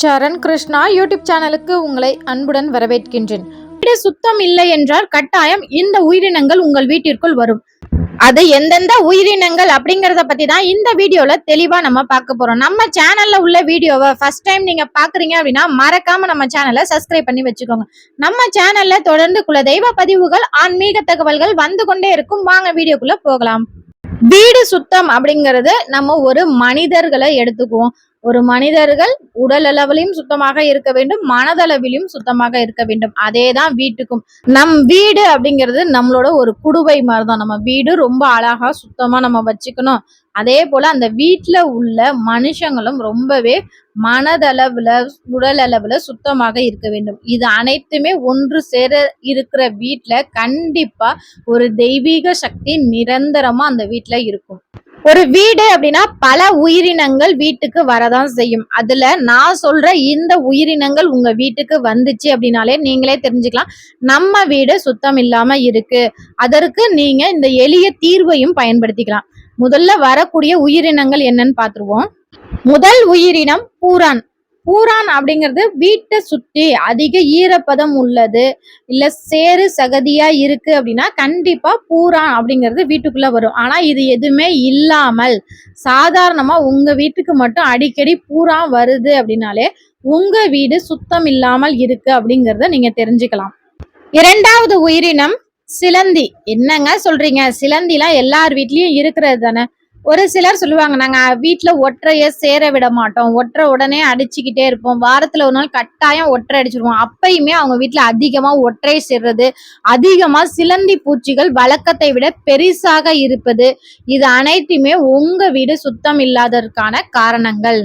சரண் Krishna YouTube சேனலுக்கு உங்களை அன்புடன் வரவேற்கின்றேன். வீடு சுத்தம் இல்லை என்றால் கட்டாயம் இந்த உயிரினங்கள் உங்கள் வீட்டிற்குள் வரும். அது எந்தெந்த உயிரினங்கள் அப்படிங்கறத பத்தி தான் இந்த வீடியோல தெளிவா நம்ம பார்க்க போறோம். நம்ம சேனல்ல உள்ள வீடியோவை ஃபர்ஸ்ட் டைம் நீங்க பாக்குறீங்க அப்படின்னா மறக்காம நம்ம சேனலை சப்ஸ்கிரைப் பண்ணி வச்சுக்கோங்க. நம்ம சேனல்ல தொடர்ந்து குல தெய்வ பதிவுகள் ஆன்மீக தகவல்கள் வந்து கொண்டே இருக்கும். வாங்க வீடியோக்குள்ள போகலாம். வீடு சுத்தம் அப்படிங்கிறது நம்ம ஒரு மனிதர்களை எடுத்துக்குவோம். ஒரு மனிதர்கள் உடல் அளவிலும் சுத்தமாக இருக்க வேண்டும் மனதளவிலும் சுத்தமாக இருக்க வேண்டும். அதே தான் வீட்டுக்கும். நம் வீடு அப்படிங்கிறது நம்மளோட ஒரு குடுவை மாதிரி தான் நம்ம வீடு ரொம்ப அழகா சுத்தமா நம்ம வச்சுக்கணும். அதே போல அந்த வீட்டில் உள்ள மனுஷங்களும் ரொம்பவே மனதளவுல உடல் அளவுல சுத்தமாக இருக்க வேண்டும். இது அனைத்துமே ஒன்று சேர இருக்கிற வீட்டில் கண்டிப்பா ஒரு தெய்வீக சக்தி நிரந்தரமா அந்த வீட்டில் இருக்கும். ஒரு வீடு அப்படின்னா பல உயிரினங்கள் வீட்டுக்கு வரதான் செய்யும். அதுல நான் சொல்ற இந்த உயிரினங்கள் உங்க வீட்டுக்கு வந்துச்சு அப்படின்னாலே நீங்களே தெரிஞ்சுக்கலாம். நம்ம வீடு சுத்தம் இல்லாம இருக்கு. அதற்கு நீங்க இந்த எளிய தீர்வையும் பயன்படுத்திக்கலாம். முதல்ல வரக்கூடிய உயிரினங்கள் என்னன்னு பார்த்துருவோம். முதல் உயிரினம் பூரான். பூரான் அப்படிங்கிறது வீட்டை சுற்றி அதிக ஈரப்பதம் உள்ளது. இல்லை சேறு சகதியாக இருக்குது அப்படின்னா கண்டிப்பாக பூரான் அப்படிங்கிறது வீட்டுக்குள்ளே வரும். ஆனால் இது எதுவுமே இல்லாமல் சாதாரணமாக உங்கள் வீட்டுக்கு மட்டும் அடிக்கடி பூரான் வருது அப்படின்னாலே உங்கள் வீடு சுத்தம் இல்லாமல் இருக்குது அப்படிங்கிறத நீங்கள் தெரிஞ்சுக்கலாம். இரண்டாவது உயிரினம் சிலந்தி. என்னங்க சொல்கிறீங்க சிலந்திலாம் எல்லார் வீட்லேயும் இருக்கிறது தானே? ஒரு சிலர் சொல்லுவாங்க நாங்க வீட்டில் ஒற்றைய சேர விட மாட்டோம். ஒற்றை உடனே அடிச்சுக்கிட்டே இருப்போம். வாரத்துல ஒரு நாள் கட்டாயம் ஒற்றை அடிச்சிருவோம். அப்பயுமே அவங்க வீட்டில் அதிகமா ஒற்றை சேர்றது அதிகமா சிலந்தி பூச்சிகள் வழக்கத்தை விட பெரிசாக இருப்பது இது அனைத்துமே உங்க வீடு சுத்தம் இல்லாததற்கான காரணங்கள்.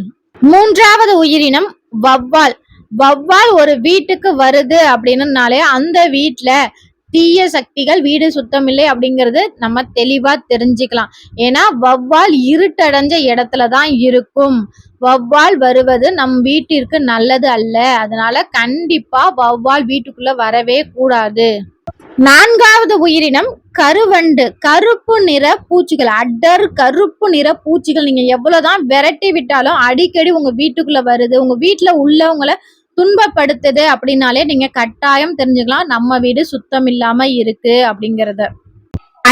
மூன்றாவது உயிரினம் வவ்வால் வவ்வால் ஒரு வீட்டுக்கு வருது அப்படின்னாலே அந்த வீட்ல தீய சக்திகள் வீடு சுத்தம் இல்லை அப்படிங்கிறது நம்ம தெளிவா தெரிஞ்சுக்கலாம். ஏன்னா வவ்வால் இருட்டடைஞ்ச இடத்துல தான் இருக்கும். வவ்வால் வருவது நம் வீட்டிற்கு நல்லது அல்ல. அதனால கண்டிப்பா வவ்வால் வீட்டுக்குள்ள வரவே கூடாது. நான்காவது உயிரினம் கருவண்டு கருப்பு நிற பூச்சிகள் அடர் கருப்பு நிற பூச்சிகள். நீங்க எவ்வளவுதான் விரட்டி விட்டாலும் அடிக்கடி உங்க வீட்டுக்குள்ள வருது. உங்க வீட்டுல உள்ளவங்களை துன்பப்படுத்துது அப்படின்னாலே நீங்க கட்டாயம் தெரிஞ்சுக்கலாம். நம்ம வீடு சுத்தம் இல்லாம இருக்கு அப்படிங்கறத.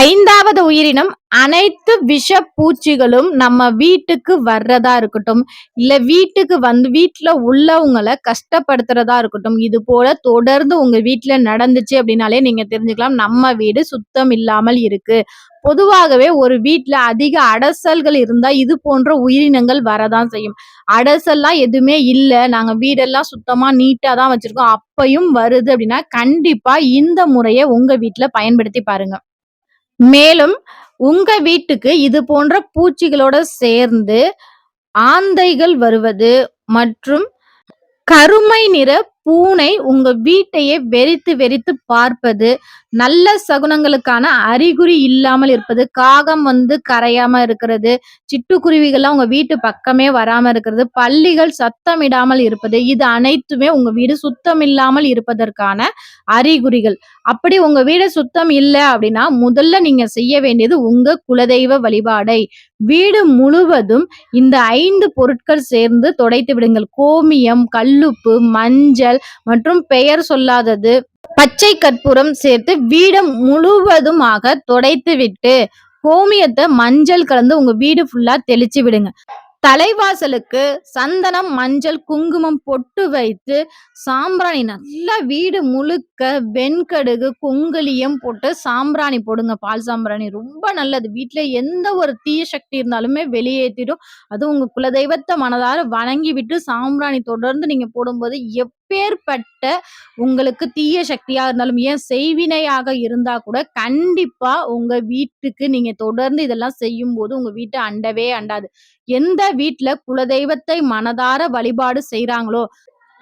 ஐந்தாவது உயிரினம் அனைத்து விஷ பூச்சிகளும் நம்ம வீட்டுக்கு வர்றதா இருக்கட்டும். இல்ல வீட்டுக்கு வந்து வீட்டுல உள்ளவங்களை கஷ்டப்படுத்துறதா இருக்கட்டும். இது போல தொடர்ந்து உங்க வீட்டுல நடந்துச்சு அப்படின்னாலே நீங்க தெரிஞ்சுக்கலாம் நம்ம வீடு சுத்தம் இல்லாமல் இருக்கு. பொதுவாகவே ஒரு வீட்டுல அதிக அடசல்கள் இருந்தா இது போன்ற உயிரினங்கள் வரதான் செய்யும். அடசல்லாம் எதுவுமே இல்லை. நாங்க வீடெல்லாம் சுத்தமா நீட்டா தான் வச்சிருக்கோம். அப்பையும் வருது அப்படின்னா கண்டிப்பா இந்த முறையை உங்க வீட்டுல பயன்படுத்தி பாருங்க. மேலும் உங்க வீட்டுக்கு இது போன்ற பூச்சிகளோட சேர்ந்து ஆந்தைகள் வருவது மற்றும் கருமை நிற பூனை உங்க வீட்டையே வெறித்து வெறித்து பார்ப்பது நல்ல சகுனங்களுக்கான அறிகுறி இல்லாமல் இருப்பது காகம் வந்து கரையாம இருக்கிறது சிட்டுக்குருவிகள்லாம் உங்க வீட்டு பக்கமே வராம இருக்கிறது பள்ளிகள் சத்தமிடாமல் இருப்பது இது அனைத்துமே உங்க வீடு சுத்தம் இல்லாமல் இருப்பதற்கான அறிகுறிகள். அப்படி உங்க வீடு சுத்தம் இல்லை அப்படின்னா முதல்ல நீங்க செய்ய வேண்டியது உங்க குலதெய்வ வழிபாடை. வீடு முழுவதும் இந்த ஐந்து பொருட்கள் சேர்ந்து துடைத்து விடுங்கள். கோமியம் கல்லுப்பு மஞ்சள் மற்றும் பெயர் சொல்லாதது. பச்சை கற்பூரம் சேர்த்து வீடு முழுவதுமாக துடைத்து விட்டு கோமியத்தை மஞ்சள் கலந்து உங்க வீடு ஃபுல்லா தெளிச்சு விடுங்க. தலைவாசலுக்கு சந்தனம் மஞ்சள் குங்குமம் பொட்டு வைத்து சாம்பிராணி நல்லா வீடு முழுக்க வெண்கடுகு குங்குலியம் போட்டு சாம்பிராணி போடுங்க. பால் சாம்பிராணி ரொம்ப நல்லது. வீட்ல எந்த ஒரு தீய சக்தி இருந்தாலுமே வெளியேற்றிடும் அதுவும் உங்க குலதெய்வத்தை மனதார வணங்கி விட்டு சாம்பிராணி தொடர்ந்து நீங்க போடும்போது எப்பேற்பட்ட உங்களுக்கு தீய சக்தியா இருந்தாலும் ஏன் செய்வினையாக இருந்தா கூட கண்டிப்பா உங்க வீட்டுக்கு நீங்க தொடர்ந்து இதெல்லாம் செய்யும் போது உங்க வீட்டை அண்டவே அண்டாது. எந்த வீட்டுல குலதெய்வத்தை மனதார வழிபாடு செய்யறாங்களோ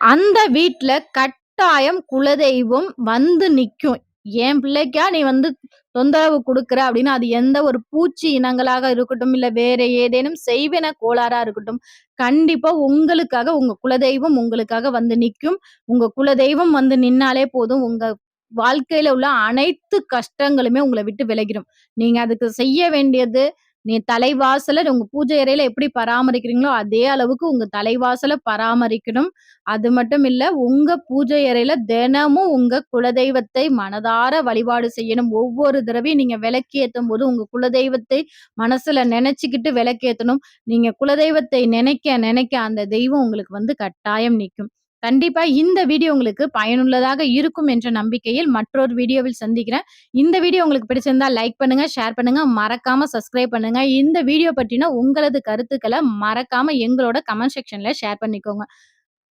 அந்த வீட்டுல கட்டாயம் குலதெய்வம் வந்து நிற்கும் என் பிள்ளைக்கா நீ வந்து தொந்தரவு கொடுக்குற அப்படின்னு அது எந்த ஒரு பூச்சி இனங்களாக இருக்கட்டும் இல்ல வேற ஏதேனும் செய்வன கோளாறா இருக்கட்டும் கண்டிப்பா உங்களுக்காக உங்க குலதெய்வம் உங்களுக்காக வந்து நிற்கும் உங்க குலதெய்வம் வந்து நின்னாலே போதும். உங்க வாழ்க்கையில உள்ள அனைத்து கஷ்டங்களுமே உங்களை விட்டு விலகிடும் நீங்க அதுக்கு செய்ய வேண்டியது நீ தலைவாசல உங்க பூஜை அறையில எப்படி பராமரிக்கிறீங்களோ அதே அளவுக்கு உங்க தலைவாசல பராமரிக்கணும். அது மட்டும் இல்ல உங்க பூஜை அறையில தினமும் உங்க குலதெய்வத்தை மனதார வழிபாடு செய்யணும். ஒவ்வொரு தடவையும் நீங்க விளக்கேற்றும் போது உங்க குலதெய்வத்தை மனசுல நினைச்சுக்கிட்டு விளக்கேற்றணும் நீங்க குலதெய்வத்தை நினைக்க நினைக்க அந்த தெய்வம் உங்களுக்கு வந்து கட்டாயம் நிற்கும் கண்டிப்பா இந்த வீடியோ உங்களுக்கு பயனுள்ளதாக இருக்கும் என்ற நம்பிக்கையில் மற்றொரு வீடியோவில் சந்திக்கிறேன். இந்த வீடியோ உங்களுக்கு பிடிச்சிருந்தா லைக் பண்ணுங்க ஷேர் பண்ணுங்க மறக்காம சப்ஸ்கிரைப் பண்ணுங்க. இந்த வீடியோ பற்றின உங்களது கருத்துக்களை மறக்காம எங்களோட கமெண்ட் செக்ஷன்ல ஷேர் பண்ணிக்கோங்க.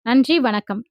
நன்றி வணக்கம்.